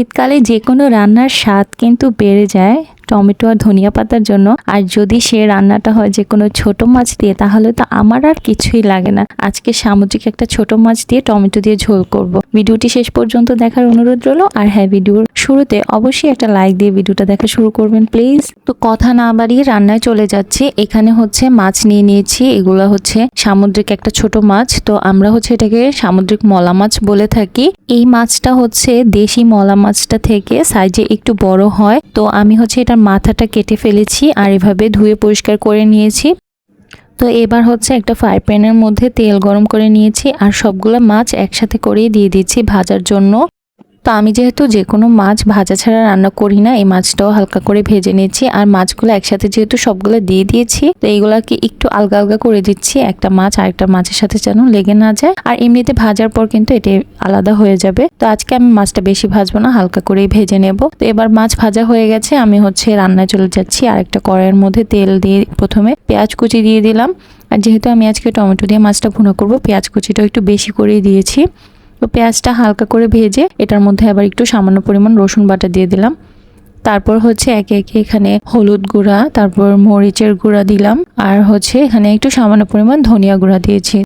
শীতকালে যে কোনো রান্নার স্বাদ কিন্তু বেড়ে যায়। টমেটো আর ধনিয়া পাতার জন্য। আর যদি সে রান্নাটা হয় যে কোনো ছোট মাছ দিয়ে, তাহলে তো আমার আর কিছুই লাগে না। আজকে সামুদ্রিক একটা ছোট মাছ দিয়ে টমেটো দিয়ে ঝোল করব। ভিডিওটি শেষ পর্যন্ত দেখার অনুরোধ রইল। আর হ্যাঁ ভিডিওর শুরুতে অবশ্যই একটা লাইক দিয়ে ভিডিওটা দেখা শুরু করবেন প্লিজ তো কথা না বাড়িয়ে রান্নায় চলে যাচ্ছি। এখানে হচ্ছে মাছ নিয়ে নিয়েছি। এগুলো হচ্ছে সামুদ্রিক একটা ছোট মাছ। তো আমরা হচ্ছে এটাকে সামুদ্রিক মলা মাছ বলে থাকি। এই মাছটা হচ্ছে দেশি মলা মাছটা থেকে সাইজে একটু বড় হয়। তো আমি হচ্ছে এটার মাথাটা কেটে ফেলেছি আর এভাবে ধুয়ে পরিষ্কার করে নিয়েছি। তো এবার হচ্ছে একটা ফ্রাই প্যানের মধ্যে তেল গরম করে নিয়েছি আর সবগুলো মাছ একসাথে করেই দিয়ে দিচ্ছি ভাজার জন্য। তো আমি যেহেতু যে কোনো মাছ ভাজা ছাড়া রান্না করি না, এই মাছটাও হালকা করে ভেজে নিয়েছি। আর মাছগুলো একসাথে যেহেতু সবগুলো দিয়ে দিয়েছি, তো এইগুলাকে একটু আলগা আলগা করে দিচ্ছি। একটা মাছ আরেকটা মাছের সাথে যেন লেগে না যায়। আর এমনিতে ভাজার পর কিন্তু এটি আলাদা হয়ে যাবে। তো আজকে আমি মাছটা বেশি ভাজবো না, হালকা করেই ভেজে নেব। তো এবার মাছ ভাজা হয়ে গেছে, আমি হচ্ছে রান্নায় চলে যাচ্ছি। আর একটা কড়াইয়ের মধ্যে তেল দিয়ে প্রথমে পেঁয়াজ কুচি দিয়ে দিলাম। আর যেহেতু আমি আজকে টমেটো দিয়ে মাছটা ভুনা করব, পেঁয়াজ কুচিটাও একটু বেশি করেই দিয়েছি। তো পেঁয়াজটা হালকা করে ভেজে এটার মধ্যে আবার একটু সামান্য পরিমাণ রসুন বাটা দিয়ে দিলাম। তারপর হচ্ছে একে একে এখানে হলুদ গুঁড়া, তারপর মরিচের গুঁড়া দিলাম। আর হচ্ছে এখানে একটু সামান্য পরিমাণ ধনিয়া গুঁড়া দিয়েছি।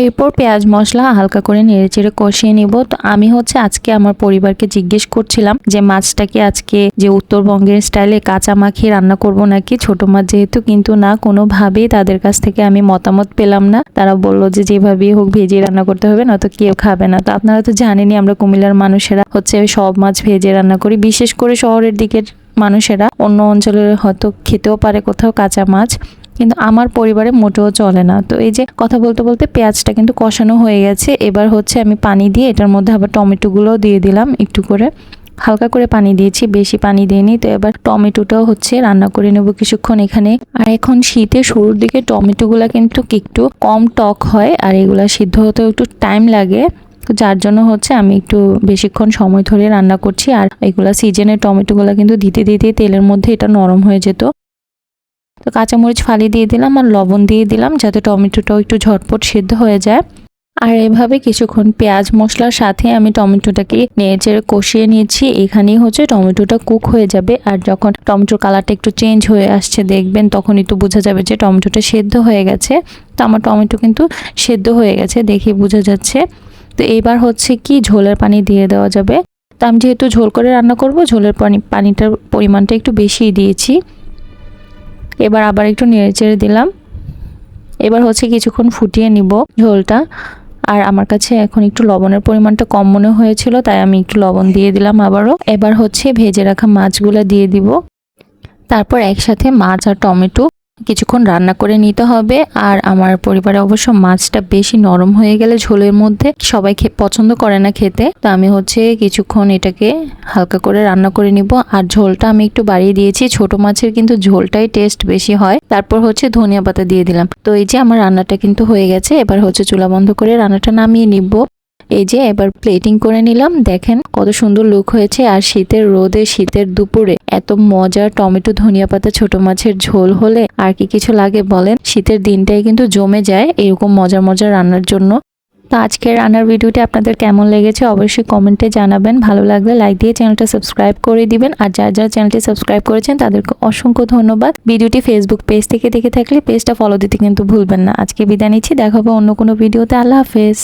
এরপর পেঁয়াজ মশলা হালকা করে নেড়ে চেড়ে কষিয়ে নিব। তো আমি হচ্ছে আজকে আমার পরিবারকে জিজ্ঞেস করছিলাম যে মাছটাকে আজকে যে উত্তরবঙ্গের স্টাইলে কাঁচা মাখিয়ে রান্না করব নাকি? ছোট মাছ যেহেতু কিন্তু না, কোনোভাবেই তাদের কাছ থেকে আমি মতামত পেলাম না। তারা বলল যে, যেভাবেই হোক ভেজে রান্না করতে হবে, নয়তো কেউ খাবে না। তো আপনারা তো জানেনই আমরা কুমিল্লার মানুষেরা হচ্ছে সব মাছ ভেজে রান্না করি, বিশেষ করে শহরের দিকের মানুষেরা। অন্য অঞ্চলের হয়তো খেতেও পারে কোথাও কাঁচা মাছ। কিন্তু আমার পরিবারে মোটেও চলে না। তো এই যে কথা বলতে বলতে পেঁয়াজটা কিন্তু কষানো হয়ে গেছে। এবার হচ্ছে আমি পানি দিয়ে এটার মধ্যে আবার টমেটোগুলোও দিয়ে দিলাম একটু করে। হালকা করে পানি দিয়েছি, বেশি পানি দিইনি। তো এবার টমেটোটাও হচ্ছে রান্না করে নেব কিছুক্ষণ এখানে। আর এখন শীতে শুরুর দিকে টমেটোগুলো কিন্তু একটু কম টক হয় আর এগুলা সিদ্ধ হতেও একটু টাইম লাগে। যার জন্য হচ্ছে আমি একটু বেশিক্ষণ সময় ধরে রান্না করছি। আর এগুলা সিজনের টমেটোগুলো কিন্তু দিতে দিতে তেলের মধ্যে এটা নরম হয়ে যেত। তো কাঁচামরিচ ফালি দিয়ে দিলাম আর লবণ দিয়ে দিলাম যাতে টমেটোটাও একটু ঝটপট সিদ্ধ হয়ে যায়। আর এভাবে কিছুক্ষণ পেঁয়াজ মশলার সাথে আমি টমেটোটাকে নেড়ে কষিয়ে নিয়েছি এখানেই হচ্ছে টমেটোটা কুক হয়ে যাবে আর যখন টমেটোর কালারটা একটু চেঞ্জ হয়ে আসছে দেখবেন তখন একটু বোঝা যাবে যে টমেটোটা সেদ্ধ হয়ে গেছে। তো আমার টমেটো কিন্তু সেদ্ধ হয়ে গেছে দেখে বোঝা যাচ্ছে। তো এবার হচ্ছে কি ঝোলের পানি দিয়ে দেওয়া যাবে। তো আমি যেহেতু ঝোল করে রান্না করব, ঝোলের পানি, পানিটার পরিমাণটা একটু বেশি দিয়েছি। এবার আবার একটু নেড়েচেড়ে দিলাম। এবার হচ্ছে কিছুক্ষণ ফুটিয়ে নিব ঝোলটা। আর আমার কাছে এখন একটু লবণের পরিমাণটা কম মনে হয়েছিল, তাই আমি একটু লবণ দিয়ে দিলাম আবারও। এবার হচ্ছে ভেজে রাখা মাছগুলো দিয়ে দিব। তারপর একসাথে মাছ আর টমেটো কিছুক্ষণ রান্না করে নিতে হবে। আর আমার পরিবারে অবশ্য মাছটা বেশি নরম হয়ে গেলে ঝোলের মধ্যে সবাই পছন্দ করে না খেতে। তো আমি হচ্ছে কিছুক্ষণ এটাকে হালকা করে রান্না করে নিব। আর ঝোলটা আমি একটু বাড়িয়ে দিয়েছি। ছোট মাছের কিন্তু ঝোলটাই টেস্ট বেশি হয়। তারপর হচ্ছে ধনিয়া পাতা দিয়ে দিলাম। তো এই যে আমার রান্নাটা কিন্তু হয়ে গেছে। এবার হচ্ছে চুলা বন্ধ করে রান্নাটা নামিয়ে নিব। এই যে এবার প্লেটিং করে নিলাম, দেখেন কত সুন্দর লুক হয়েছে। আর শীতের রোদে, শীতের দুপুরে এত মজার টমেটো ধনিয়া পাতা ছোট মাছের ঝোল হলে আর কি কিছু লাগে বলেন? শীতের দিনটাই কিন্তু জমে যায় এরকম মজার মজার রান্নার জন্য। তো আজকের রান্নার ভিডিওটি আপনাদের কেমন লেগেছে অবশ্যই কমেন্টে জানাবেন। ভালো লাগলে লাইক দিয়ে চ্যানেলটা সাবস্ক্রাইব করে দিবেন। আর যারা যারা চ্যানেলটি সাবস্ক্রাইব করেছেন, তাদেরকে অসংখ্য ধন্যবাদ। ভিডিওটি ফেসবুক পেজ থেকে দেখে থাকলে পেজটা ফলো দিতে কিন্তু ভুলবেন না। আজকে বিদায় নিচ্ছি। দেখাবো অন্য কোনো ভিডিওতে। আল্লাহ হাফেজ।